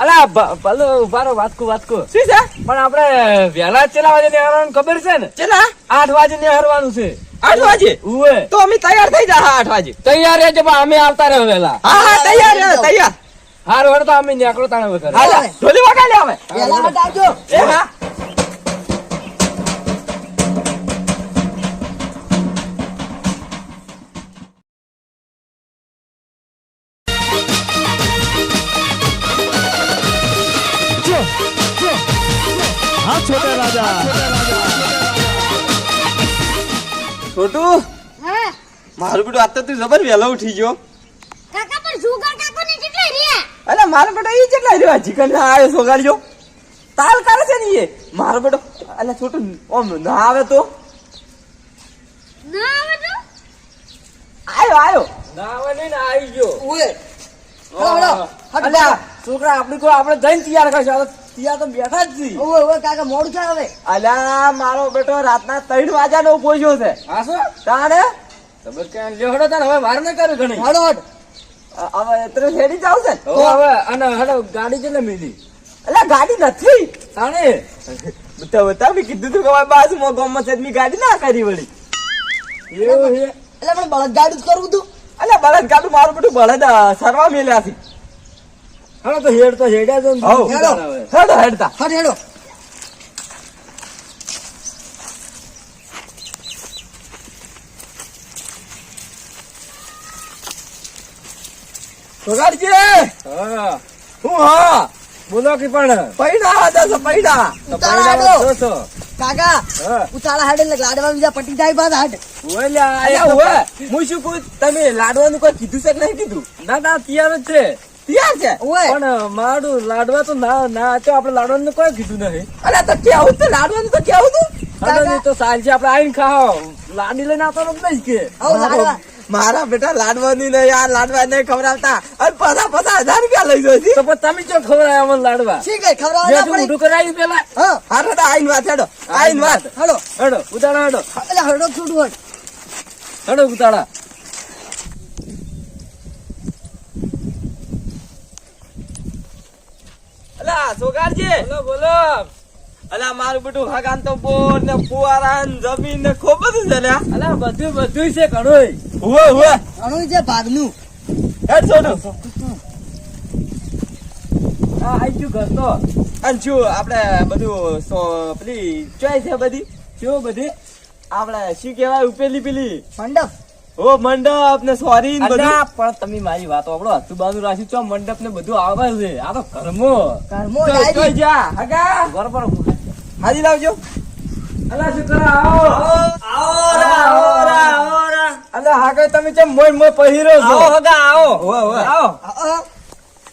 અલા ભલો ઉભારો વાતકુ વાતકુ. શું છે? પણ આપણે વહેલા ચેલા વાગે નિહારવાનું ખબર છે ને? ચલા? આઠ વાગે નિહારવાનું છે. આઠ વાગે? ઉવે. તો અમે તૈયાર થઈ જા આઠ વાગે. તૈયાર રહેજો પણ અમે આવતા રહો વહેલા. હા હા તૈયાર તૈયાર. હાર વળ તો અમે નીકળો તાણે વગર. હા ઢોલી વગાડી આવજો એ હા હા. છોટા હા. મારું બેટું આજ તો તું જબર વહેલો ઉઠી ગયો. કાકા પણ સુગર કાકો ને કેટલા રહ્યા. અલે મારો બેટો ઈ કેટલા રહ્યો ચિકન આયો સોગાડ્યો તાલ કાલે છે ને એ? મારો બેટો અલે છોટું ઓમ ના આવે તો? ના આવે તો? આયો આયો. ના આવે નહીં ને આવી ગયો. ઓય છોકરા આપણે કોઈ આપણે જઈને તૈયાર કરશું. આ તો બેઠા જ છી. ઉએ ઉએ કાકા મોડું થાય હવે. અલા મારો બેટો રાતના ત્રણ વાગ્યાનો પોસ્યો છે. હા શું? તારે તમે ક્યાં લેહડો તાર હવે વાર ન કર્યું ઘણી. હડો હડ. હવે એટલે હેડી જાવ છે ને? હવે અને હડો ગાડી કેટલે મિલી અલ્યા ગાડી નથી. તાણે? તો તમે કીધું તું કે મારી બાજુમાં ગામમાં છે મેં ગાડી ના કરી વળી. એવું છે? એટલે પણ બળદ ગાડું જ કરવું તું. અલ્યા બળદ ગાડું મારું બેટું બળદ સરવા મેલ્યા છે. હડો તો હેડ તો હેડ્યા છે હવે? હેડો હેડતા. હટ હેડો. હા. હું હા. બોલો કે પણ. પૈડા દસ પૈડા. તો ઉતાળા છો છો. કાકા. ઉતાળા હાડે લાડવા બીજા પટી જાય બાદ હાટ ઓય લ્યા, આ અલ્યા એક ઓવે હું શું કહું તમે લાડવાનું કોઈ કીધું છે કે નહીં કીધું? ના ના તૈયાર જ છે. તૈયાર છે? પણ મારું લાડવા તો ના ના તો આપણે લાડવાનું કોઈ કીધું નહીં. અલ્યા તો કેવું તો? લાડવાનું તો કેવું તું? તો સાલ આપણે આવીને ખાઓ. લાડી લઈને આવતા નહીં કે. મારા બેટા લાડવાની ને યાર લાડવા નહીં ખવડાવતા. અને પચાસ પચાસ હજાર રૂપિયા લઈ જાય તો પણ તમે જો ખવડાય અમને લાડવા? ઠીક પડી ઊંધું કરાયું પેલા. હા તો આઈન વાત હેડો. આઈન વાત. હળો હડો. ઉતાળા હડો. હળો છૂટું હડો ઉતાળા અલા સોગારજી. બોલો બોલો. અલા મારું બધું હગાન તો બોર ને ફુવારા ને જમીન ને ખૂબ બધું છે અલા બધું બધું છે ઘણું હુએ હુએ ઘણું છે ભાગનું. હેડ છોડું હા આઈ ગયું ઘર તો. અને શું આપણે બધું પેલી ચોઈસ છે બધી? શું બધી? આપણે શું કહેવાય ઉપેલી પેલી? મંડપ. ઓ મંડપ ને સોરી બધું. પણ તમે મારી વાતો આપણો હસુબાનું રાખ્યું છો મંડપ ને બધું આવે છે. આ તો કર્મો. જા. હગા બરોબર હાજી લાવજો. અલા શું કરો આવો આવો અલા હા કઈ તમે ચમ મોય મોય પહેરો છો. આવો હગા આવો. આવો.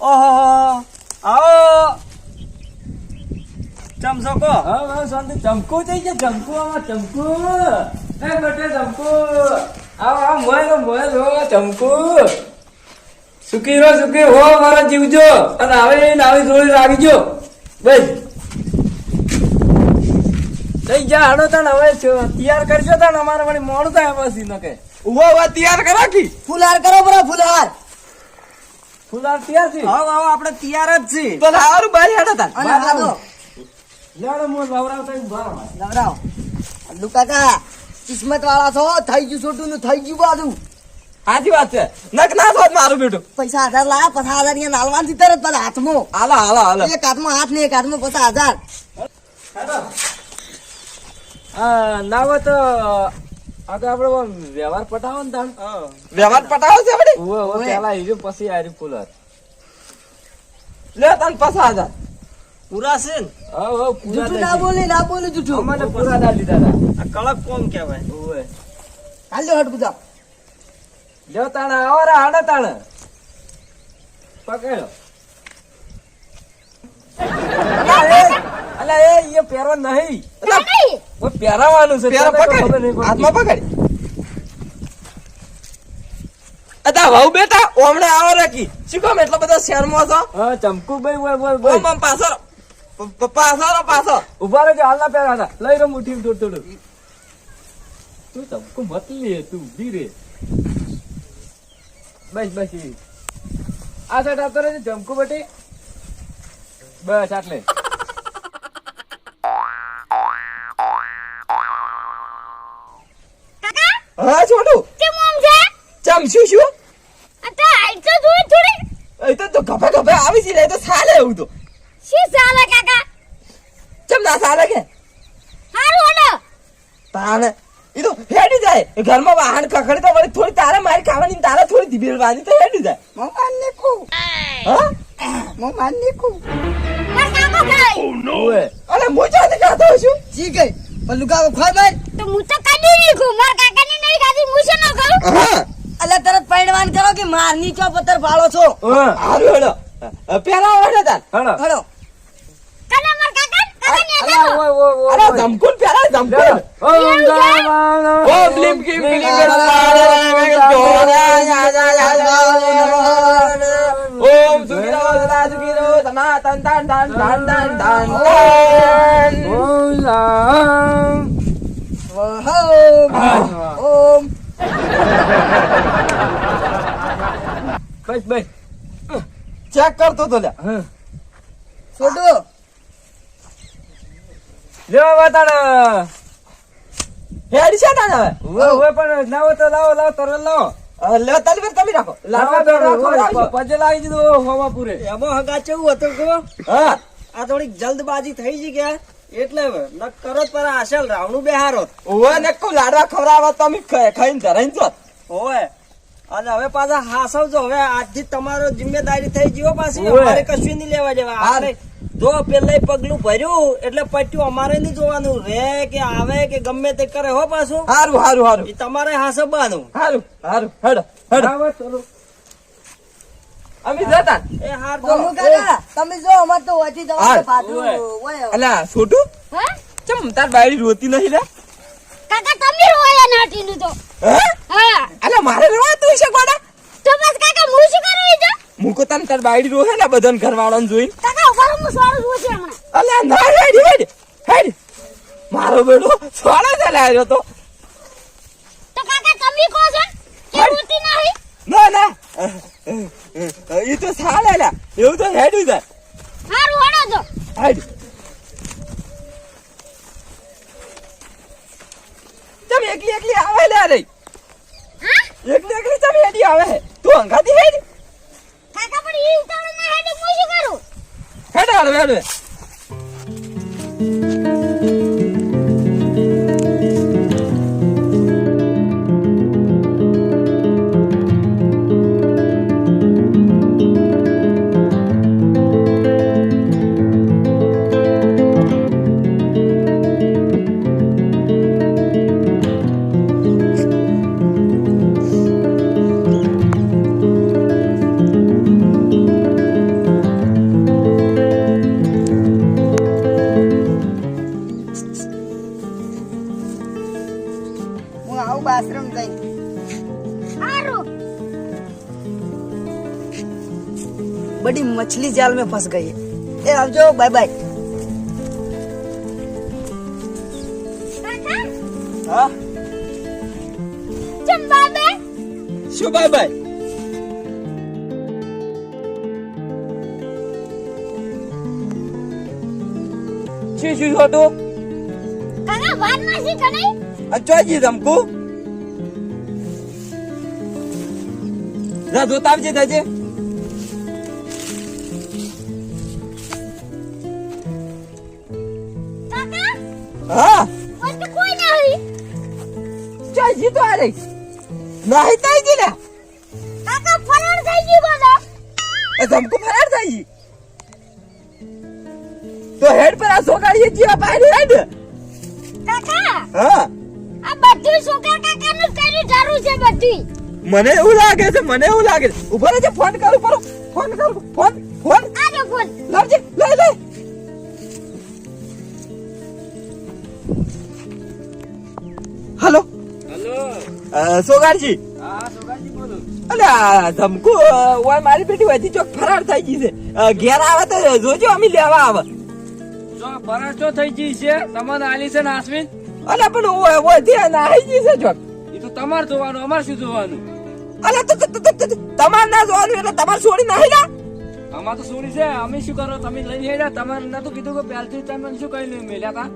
ઓહો આવો. ચમચો કો. હા હા શાંતિ. ચમકુ થઈ ગયા ચમકુ આમાં? ચમકુ. એ બટે ચમકુ. આવો આવો મોય રો મોય જો ચમકુ સુખી રો સુખી હો મારા જીવજો અને આવે ને આવી જોડી રાખજો. બસ. લઈ જા હાડો તણ હવે તૈયાર કરજો તણ અમારે વળી મોડું થાય પછી ન કે ઊભો ઊભો તૈયાર કરો કી ફુલાર કરો બરા ફુલાર ફુલાર તૈયાર છે? આવો આવો આપણે તૈયાર જ છે. તો હારું બારી હેડો તણ. અને મોય વાવરાવતા ઈ લવરાવ. અલ્લુ કાકા. કિસ્મત વાળા છો થઈ ગયું છોટું નું થઈ ગયું બાજુ. સાચી વાત છે. નક ના થોત મારું બેટું. પૈસા હજાર લાયા પચાસ હજાર અહીંયા નાલવાથી તરત પાછા હાથમાં. હાલા હાલા હાલા. એક હાથમાં હાથ ને એક હાથમાં પચાસ હજાર આ ના હોય તો આ તો વ્યવહાર પટાવો ને તાણ. વ્યવહાર પટાવો છે બધી ઉવે ઉવે ઉવે. પેલા હીરું પછી આર્યું ફુલાર લે તને પચાસ હજાર પૂરા છે ને? પૂરા ના બોલે ના બોલે જુઠું અમને પૂરા દા લીધા આ કળક કોમ કહેવાય. ઉવે હાલ્યો હટ બધા લ્યો તાણ આવો રે હાડો તાણ. પકડો. અલા એ એ પહેરવા નહીં. નહીં. ઓ પહેરાવાનું છે ખબર પકડ હાથમાં પકડ. અતા વહુ બેટા ઓમણે આવો રાખી. શું કામ એટલો બધો શહેરમાં છો? હા ચમકુ ભાઈ બોલ બોલ બોલ. ઓમ આમ પાછો રો પાછો. ઊભા રહેજો હાલના પહેરા હતા લઈ રહ્યો મુઠી થોડું થોડું તું ચમકુ મત લે તું ઊભી રે બસ બસ આ સાઈડ આવતો રહેજે ચમકુ બટી. બસ આટલે. હા છોટું. કેમ આમ છે? ચમ શું શું? આ તો હાઈટ તો થોડી એ તો તો ગભે ગભે આવી છે એ તો સાલે એવું તો. શી ચાલે કાકા? ચમ ના સાલે કે? હારું હડો તાને એ તો હેડી જાય. ઘરમાં વાહન ખખડે તો વળી થોડી તારે મારી ખાવાની ને તારે થોડી ધીબેલવાની તો હેડી જાય. કાકો ઓએ અરે હું ચાલે ખાતો છું? જી ગઈ. પણ લુકા ખોય ભાઈ. તો હું તો કાઢી નીકળું માર કાકાની નહીં ખાધી હું શું ન કરું હા. અલ્યા તરત પૈણવાન કરો કે મારની ચો પત્તર ફાળો છો? હારું હેડો. પેલા હેડો. તાર કાલે માર કાકા કાકાને અલા દેખો ઓય ઓય ઓય અરે ધમકુન પેલા ધમકુન ઓમ રામ ઓમ લીમ કિમ કિમ ઓમ સુખીરો સદા સુખીરો તના તન તન તન તન તન તન તન. ઓમ રામ ઓમ ઓમ બસ બસ ચેક કરતો તો લ્યા છોટું લેવા બતાડ હેડ છે ને હવે? પણ લાવો તો લાવો લાવો તરત લાવો. અ, લ્યો તમે રાખો. લાવો લાડવા તો પજે લાવી દીધો હોવા પૂરે એમાં હગા કેવું હતું કહો હા. આ થોડીક જલ્દબાજી થઈ ગઈ ગયા એટલે ન કરો પર આશલ રાવણું બેહારો. ઓવે ને કો લાડવા ખવડાવવા તમે ખ- ખાઈને ધરાઈને જો હોય અને હવે પાછા હાસવજો. હવે આજથી તમારો જિમ્મેદારી થઈ ગયો પાછી. અમારે કશું નહીં લેવા દેવા. આપણે જો પેલા પગલું ભર્યું એટલે પટ્યું અમારે નહીં જોવાનું. રે કે આવે કે ગમે તે કરે હો પાછું. હારું હારું હારું. તમારે હાસબવાનું હારું હારું હડ હડ. અમે જતા. એ હાર જો કાકા, તમે જો અમાર તો ઓછી ઓવે. અલા છોટું? હા? ચમ તાર બાયડી રોતી નહીં રે કાકા તમે રોયા નાટીનું તો. હે? હા. અલા મારે રોવા તું છે ગોડા? તો બસ કાકા હું શું કરું એ તો? મુકો તને તાર બાયડી રોહે ને બધાને ઘરવાળાને જોઈ કાકા ઊભા રહો, હું સોરું છું છે હમણાં. અલ્યા ના હેડ હેડ હેડ મારો બેડો સોળા જ આવ્યો તો. તો કાકા કમી કો છો કે. રોતી નહીં? ના ના. એ તો સાળે લા. એવું તો હેડ્યું જાય. હારું હડો જો હેડ. તમે એકલી એકલી આવે લે રે હા? એકલી એકલી તમે હેડી આવે. તું અંગાતી હેડ. પણ એ ઉતાવળ ના હેડે હું શું કરું હેડ હાલ હેડ. मछली जाल में फंस गई। है? ए બાય બાય શું બાય બાય શું શું હતું કાકા વાત નથી કરી અચોજી તમકુ રા હા. કોઈ નહીં ચાજી તો આ રહી નહીં થઈ ગઈ લે કાકા ફરાર થઈ ગઈ બોલો એ ધમકુ ફરાર થઈ ગઈ તો હેડ પર આ સોગાડીએ જીવા બહાર હેડ. કાકા હા. આ બધું છોકરા કાકાનું કર્યું જરૂર છે બધી મને એવું લાગે છે મને એવું લાગે છે. ઊભો રહેજે ફોન કરું પરો ફોન કરું ફોન ફોન. આજો ફોન. લાવજે લઈ લઈ હલો. હલો. સોગાડજી હા સોગાજી બોલો. અલે ધમકુ ઓય મારી બેટી વધી ચોક ફરાર થઈ ગઈ છે. ઘેર આવે તો જોજો અમે લેવા આવે. જો ફરાર તો થઈ ગઈ છે. તમને આલી છે ને આસમીન અલે પણ ઓય ઓય ત્યાં નાહી ગઈ છે ચોક. એ તો તમારે જોવાનું અમારે શું જોવાનું? અલે તો તો- તો- તો- તો- તમારે ના જોવાનું એટલે તમાર છોડી નાહી ના અમાર તો છોડી છે. અમે શું કરો? તમે લઈને હેડ્યા તમારે નતું કીધું કે પહેલથી તમે શું કઈ લઈ મેલ્યા તા?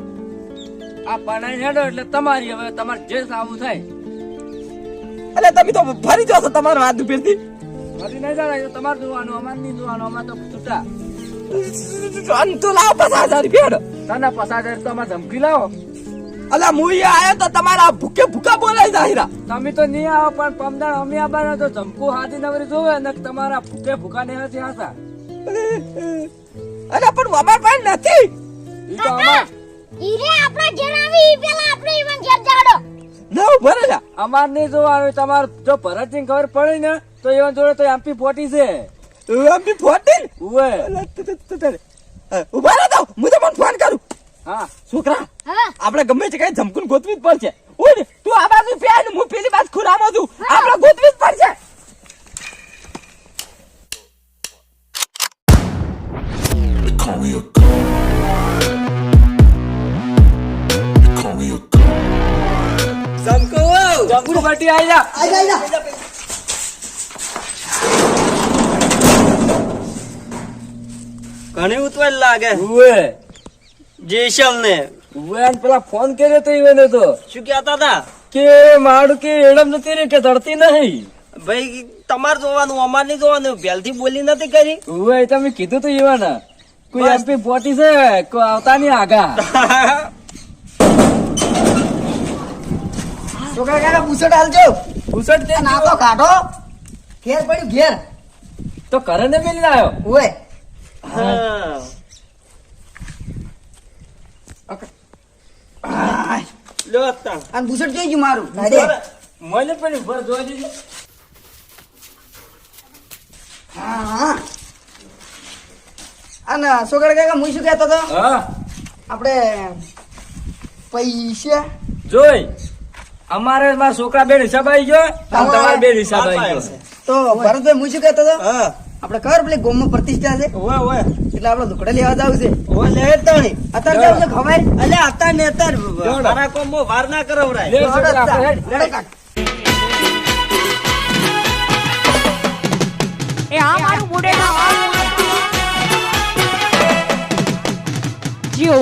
આ પણાઈ હેડો એટલે તમારી હવે તમારે જે આવું થાય. એટલે તમે તો ફરી છો તમારા હાથ ઉપરથી. ફરી નહીં જાય તમારે જોવાનું અમારે નહીં જોવાનું અમારે તો છૂટા. અંતુ લાવો પચાસ હજાર રૂપિયા તને પસાર હજાર તો અમારે ધમકી લાવો. અલા હું અહીંયા આયો તો તમારા ભૂકે ભૂકા બોલાય જાહેરા તમે તો નહીં આવો પણ પમદાર અમે આવવાના તો ધમકુ હાથી નવરી જોવે ને તમારા ભૂકે ભૂકા ને હાથી હાસા અરે પણ અમાર પાસે નથી. ઈ તો અમાર ઈરે આપણા જણાવી પેલા આપણે ઈવન ઘેર જાડો. ના રહ્યા અમાર નહીં જોવાનું તમાર જો ભરતજી ખબર પડી ને તો એવા જોડે તો એમપી ફોટી છે. એમપી ફોર્ટીન ઉવે. ઊભા રહો તો હું તમને ફોન કરું. હા. છોકરા આપણે ગમે છે કઈ ધમકુન ગોતવી જ પડશે. ઓય તું આ બાજુ પ્યા ને હું પેલી બાજુ ખુરામાં છું. આપણે ગોતવી જ પડશે. Call me a god. જમકુ બટી આઈ જા. ઘણી ઉતવાલ લાગે. હુએ જેશલ ને હુએ અને પેલા ફોન કર્યો તો ઈવને તો. શું કહેતા હતા? કે મારું કે એડમ નથી રે કે ધરતી નહીં. ભાઈ તમારે જોવાનું અમાર નહીં જોવાનું પહેલથી બોલી નથી કરી. હુએ તમે કીધું તો ઈવાના. કોઈ. એમપી ફોટી છે કોઈ આવતા નહીં આગા. છોકરા કાકા બુસટ હાલજો. બુસટ તે ના તો કાઢો. ઘેર પડ્યું ઘેર. તો ઘરે ને મિલી આવ્યો ઓય હા. લ્યો અને બુસટ જોઈ ગયું મારું. મને પણ ઉભર જોવા હા. અને છોકરા કાકા હું શું કહેતો હતો? હા. આપણે પૈસા જોઈ. અમારે મારા છોકરા બે હિસાબ આવી ગયો તમારે બે હિસાબ આવી ગયો. તો ભરતભાઈ હું શું કહેતો હતો? આપડે આપણે ખબર પેલી ગોમમાં પ્રતિષ્ઠા છે? ઓય ઓય એટલે આપડે લુકડા લેવા આવશે છે. ઓય લે તાણી. અત્યારે કેવું છે ખબર? અત્યાર ને અત્યાર મારા કોમો વાર ના કરાવરાય. એ આ મારું બુડે જીઓ.